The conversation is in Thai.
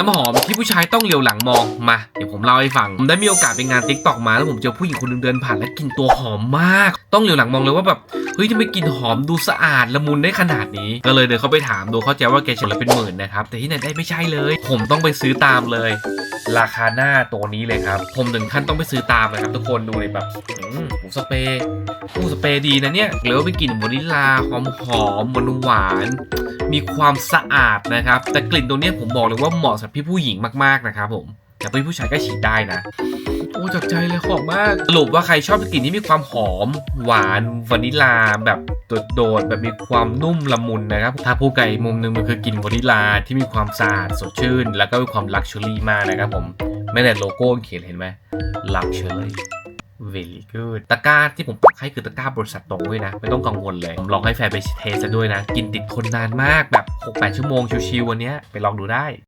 น้ำหอมที่ผู้ชายต้องเหลียวหลังมองมา เดี๋ยวผมเล่าให้ฟัง ผมได้มีโอกาสไปงานติ๊กตอกมาแล้วผมเจอผู้หญิงคนหนึงเดินผ่านและกลิ่นตัวหอมมาก ต้องเหลียวหลังมองเลยว่าแบบเฮ้ยทำไมกลิ่นหอมดูสะอาดละมุนได้ขนาดนี้ ก็เลยเดินเข้าไปถามดูเข้าใจว่าแกเฉลยเป็นหมื่นนะครับแต่ที่ไหนได้ไม่ใช่เลย ผมต้องไปซื้อตามเลย ราคาหน้าตัวนี้เลยครับ ผมถึงขั้นต้องไปซื้อตามเลยครับทุกคนดูเลยแบบอืมหูสเปรย์หูสเปรย์ดีนะเนี่ยหรือว่าเป็นกลิ่นวานิลลาหอมหอมหวานหวานมีความสะอาดนะครับ แต่กลิ่นตัวเนี้ยผมบอกเลยว่าเหมาะสำหรับพี่ผู้หญิงมากๆนะครับผม แต่พี่ผู้ชายก็ฉีดได้นะ โอ้จากใจเลยหอมมาก สรุปว่าใครชอบกลิ่นที่มีความหอม หวานวานิลลาแบบโดดๆแบบมีความนุ่มละมุนนะครับ ถ้าพูดไกลมุมหนึงมันคือกลิ่นวานิลลาที่มีความสะอาดสดชื่น แล้วก็มีความลักชัวรี่มากนะครับผมแม้แต่โลโก้เขียนเห็นไหม luxury very good ตะกร้าที่ผมปักให้คือตะกร้าบริษัทตรงด้วยนะ ไม่ต้องกังวลเลย ผมลองให้แฟนไปเทสซะด้วยนะ กินติดคนนานมากแบบ 6-8 ชั่วโมงชิวๆวันเนี้ยไปลองดูได้